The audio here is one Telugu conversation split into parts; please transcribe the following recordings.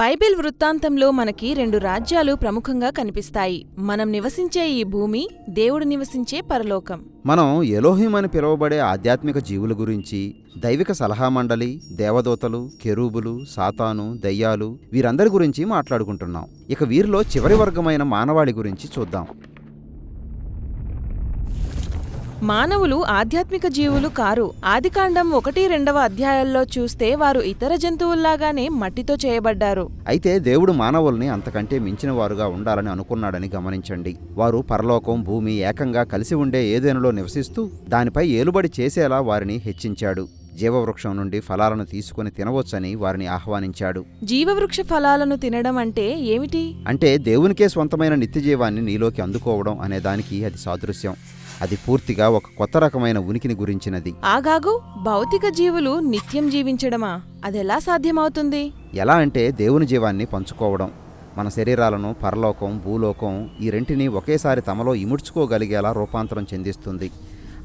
బైబిల్ వృత్తాంతంలో మనకి రెండు రాజ్యాలు ప్రముఖంగా కనిపిస్తాయి. మనం నివసించే ఈ భూమి దేవుడు నివసించే పరలోకం. మనం ఎలోహిం అని పిలువబడే ఆధ్యాత్మిక జీవుల గురించి దైవిక సలహా మండలి దేవదూతలు కెరూబులు సాతాను దయ్యాలు వీరందరి గురించి మాట్లాడుకుంటున్నాం. ఇక వీరిలో చివరి వర్గమైన మానవాళి గురించి చూద్దాం. మానవులు ఆధ్యాత్మిక జీవులు కారు. ఆదికాండం ఒకటి రెండవ అధ్యాయాల్లో చూస్తే వారు ఇతర జంతువుల్లాగానే మట్టితో చేయబడ్డారు. అయితే దేవుడు మానవుల్ని అంతకంటే మించిన వారుగా ఉండాలని అనుకున్నాడని గమనించండి. వారు పరలోకం భూమి ఏకంగా కలిసి ఉండే ఏదేనులో నివసిస్తూ దానిపై ఏలుబడి చేసేలా వారిని హెచ్చించాడు. జీవవృక్షం నుండి ఫలాలను తీసుకుని తినవచ్చని వారిని ఆహ్వానించాడు. జీవవృక్ష ఫలాలను తినడం అంటే ఏమిటి? అంటే దేవునికే స్వంతమైన నిత్యజీవాన్ని నీలోకి అందుకోవడం అనే దానికి అది సాదృశ్యం. అది పూర్తిగా ఒక కొత్త రకమైన ఉనికిని గురించినది. ఆగాగు భౌతిక జీవులు నిత్యం జీవించడమా? అదెలా సాధ్యమవుతుంది? ఎలా అంటే దేవుని జీవాన్ని పంచుకోవడం. మన శరీరాలను పరలోకం భూలోకం ఈ రెంటిని ఒకేసారి తమలో ఇముడ్చుకోగలిగేలా రూపాంతరం చెందిస్తుంది.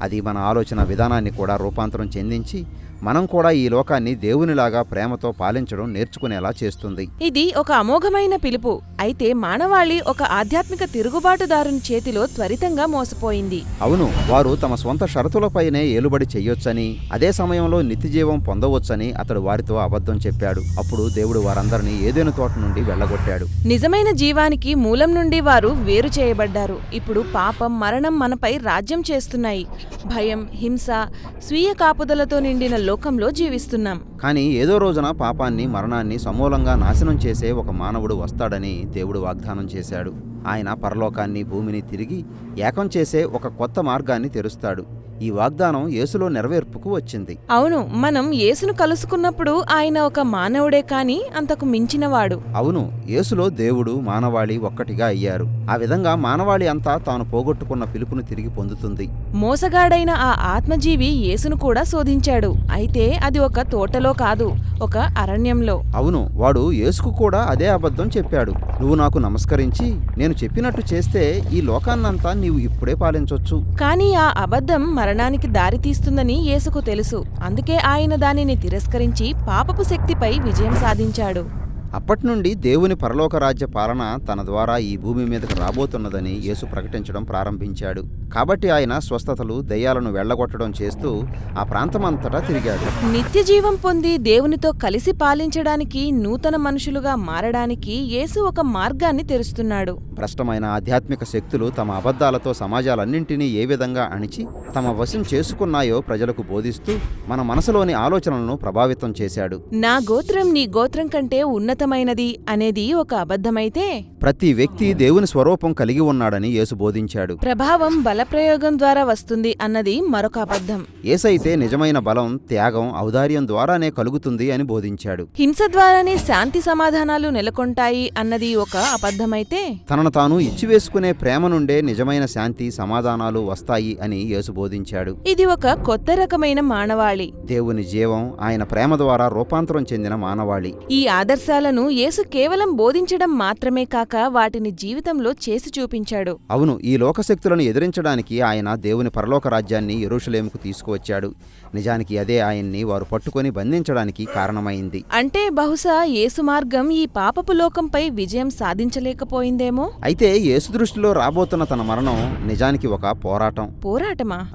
అది మన ఆలోచన విధానాన్ని కూడా రూపాంతరం చెందించి మనం కూడా ఈ లోకాన్ని దేవునిలాగా ప్రేమతో పాలించడం నేర్చుకునేలా చేస్తుంది. ఇది ఒక అమోఘమైన పిలుపు. అయితే మానవాళి ఒక ఆధ్యాత్మిక తిరుగుబాటుదారుని చేతిలో త్వరితంగా మోసపోయింది. అవును వారు తమ స్వంత షరతులపైనే ఏలుబడి చెయ్యొచ్చని అదే సమయంలో నిత్యజీవం పొందవచ్చని అతడు వారితో అబద్ధం చెప్పాడు. అప్పుడు దేవుడు వారందరినీ ఏదేను తోట నుండి వెళ్ళగొట్టాడు. నిజమైన జీవానికి మూలం నుండి వారు వేరు చేయబడ్డారు. ఇప్పుడు పాపం మరణం మనపై రాజ్యం చేస్తున్నాయి. భయం హింస స్వీయ కాపుదలతో నిండిన లోకంలో జీవిస్తున్నాం. కానీ ఏదో రోజున పాపాన్ని మరణాన్ని సమూలంగా నాశనం చేసే ఒక మానవుడు వస్తాడని దేవుడు వాగ్దానం చేశాడు. ఆయన పరలోకాన్ని భూమిని తిరిగి ఏకం చేసే ఒక కొత్త మార్గాన్ని తెరుస్తాడు. ఈ వాగ్దానం యేసులో నెరవేర్పుకు వచ్చింది. అవును మనం యేసును కలుసుకున్నప్పుడు ఆయన ఒక మానవుడే కాని అంతకు మించినవాడు. అవును యేసులో దేవుడు మానవాళి ఒక్కటిగా అయ్యారు. ఆ విధంగా మానవాళి అంతా తాను పోగొట్టుకున్న పిలుపును తిరిగి పొందుతుంది. మోసగాడైన ఆ ఆత్మజీవి యేసును కూడా శోధించాడు. అయితే అది ఒక తోటలో కాదు ఒక అరణ్యంలో. అవును వాడు యేసుకు కూడా అదే అబద్ధం చెప్పాడు. నువ్వు నాకు నమస్కరించి నేను చెప్పినట్టు చేస్తే ఈ లోకాన్నంతా నీవు ఇప్పుడే పాలించొచ్చు. కానీ ఆ అబద్ధం మరణానికి దారితీస్తుందని యేసుకు తెలుసు. అందుకే ఆయన దానిని తిరస్కరించి పాపపు శక్తిపై విజయం సాధించాడు. అప్పటి నుండి దేవుని పరలోక రాజ్య పాలన తన ద్వారా ఈ భూమి మీదకు రాబోతున్నదని యేసు ప్రకటించడం ప్రారంభించాడు. కాబట్టి ఆయన స్వస్థతలు దయ్యాలను వెళ్ళగొట్టడం చేస్తూ ఆ ప్రాంతమంతటా తిరిగాడు. నిత్య జీవం పొంది దేవునితో కలిసి పాలించడానికి నూతన మనుషులుగా మారడానికి యేసు ఒక మార్గాన్ని తెరుస్తున్నాడు. భ్రష్టమైన ఆధ్యాత్మిక శక్తులు తమ అబద్ధాలతో సమాజాలన్నింటినీ ఏ విధంగా అణిచి తమ వశం చేసుకున్నాయో ప్రజలకు బోధిస్తూ మన మనసులోని ఆలోచనలను ప్రభావితం చేశాడు. నా గోత్రం నీ గోత్రం కంటే ఉన్నతమైనది అనేది ఒక అబద్ధమైతే ప్రతి వ్యక్తి దేవుని స్వరూపం కలిగి ఉన్నాడని యేసు బోధించాడు. ప్రభావం బలప్రయోగం ద్వారా వస్తుంది అన్నది మరొక అబద్ధం. ఏసైతే నిజమైన బలం త్యాగం ఔదార్యం ద్వారానే కలుగుతుంది అని బోధించాడు. హింస ద్వారానే శాంతి సమాధానాలు నెలకొంటాయి అన్నది ఒక అబద్ధమైతే తనను తాను ఇచ్చివేసుకునే ప్రేమ నుండే నిజమైన శాంతి సమాధానాలు వస్తాయి అని యేసు బోధించాడు. ఇది ఒక కొత్త రకమైన మానవాళి. దేవుని జీవం ఆయన ప్రేమ ద్వారా రూపాంతరం చెందిన మానవాళి. ఈ ఆదర్శాలను యేసు కేవలం బోధించడం మాత్రమే కాక వాటిని జీవితంలో చేసి చూపించాడు. అవును ఈ లోకశక్తులను ఎదిరించడానికి ఆయన దేవుని పరలోక రాజ్యాన్ని ఎరుషలేముకు తీసుకువచ్చాడు. నిజానికి అదే ఆయన్ని వారు పట్టుకొని బంధించడానికి కారణమైంది. అంటే బహుశా యేసు మార్గం ఈ పాపపు లోకంపై విజయం సాధించలేకపోయిందేమో? అయితే యేసు దృష్టిలో రాబోతున్న తన మరణం నిజానికి ఒక పోరాటం. పోరాటమా?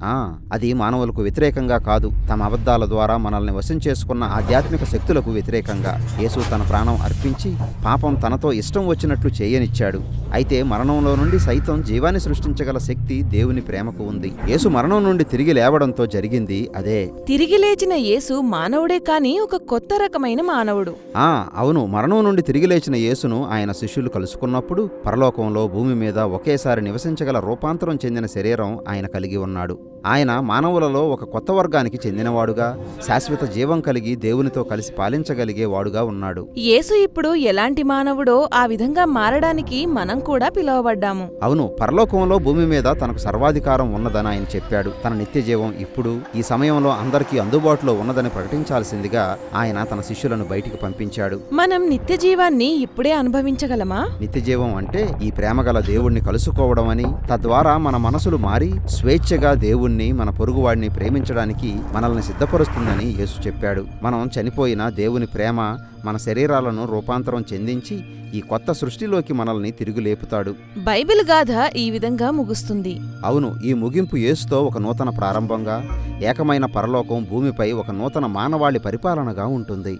అది మానవులకు వ్యతిరేకంగా కాదు. తమ అబద్ధాల ద్వారా మనల్ని వశం చేసుకున్న ఆధ్యాత్మిక శక్తులకు వ్యతిరేకంగా. యేసు తన ప్రాణం అర్పించి పాపం తనతో ఇష్టం వచ్చినట్లు చేయనిచ్చాడు. అయితే మరణంలో నుండి సైతం జీవాన్ని సృష్టించగల శక్తి దేవుని ప్రేమకు ఉంది. యేసు మరణం నుండి తిరిగి లేవడంతో జరిగింది అదే. తిరిగి లేచిన యేసు మానవుడే కాని ఒక కొత్త రకమైన మానవుడు. ఆ అవును. మరణం నుండి తిరిగి లేచిన యేసును ఆయన శిష్యులు కలుసుకున్నప్పుడు పరలోకంలో భూమి మీద ఒకేసారి నివసించగల రూపాంతరం చెందిన శరీరం ఆయన కలిగి ఉన్నాడు. ఆయన మానవులలో ఒక కొత్త వర్గానికి చెందినవాడుగా శాశ్వత జీవం కలిగి దేవునితో కలిసి పాలించగలిగే వాడుగా ఉన్నాడు. యేసు ఇప్పుడు ఎలాంటి మానవుడో ఆ విధంగా మారడానికి మనం కూడా పిలువబడ్డాము. అవును పరలోకంలో భూమి మీద తనకు సర్వాధికారం ఉన్నదని ఆయన చెప్పాడు. తన నిత్య జీవం ఇప్పుడు ఈ సమయంలో అందరికీ అందుబాటులో ఉన్నదని ప్రకటించాల్సిందిగా ఆయన తన శిష్యులను బయటికి పంపించాడు. మనం నిత్య జీవాన్ని ఇప్పుడే అనుభవించగలమా? నిత్య జీవం అంటే ఈ ప్రేమగల దేవుణ్ణి కలుసుకోవడం అని తద్వారా మన మనసులు మారి స్వేచ్ఛగా దేవుణ్ణి దేవుణ్ణి మన పొరుగువాడిని ప్రేమించడానికి మనల్ని సిద్ధపరుస్తుందని యేసు చెప్పాడు. మనం చనిపోయిన దేవుని ప్రేమ మన శరీరాలను రూపాంతరం చెందించి ఈ కొత్త సృష్టిలోకి మనల్ని తిరిగి లేపుతాడు. బైబిల్ గాథ ఈ విధంగా ముగుస్తుంది. అవును ఈ ముగింపు యేసుతో ఒక నూతన ప్రారంభంగా ఏకమైన పరలోకం భూమిపై ఒక నూతన మానవాళి పరిపాలనగా ఉంటుంది.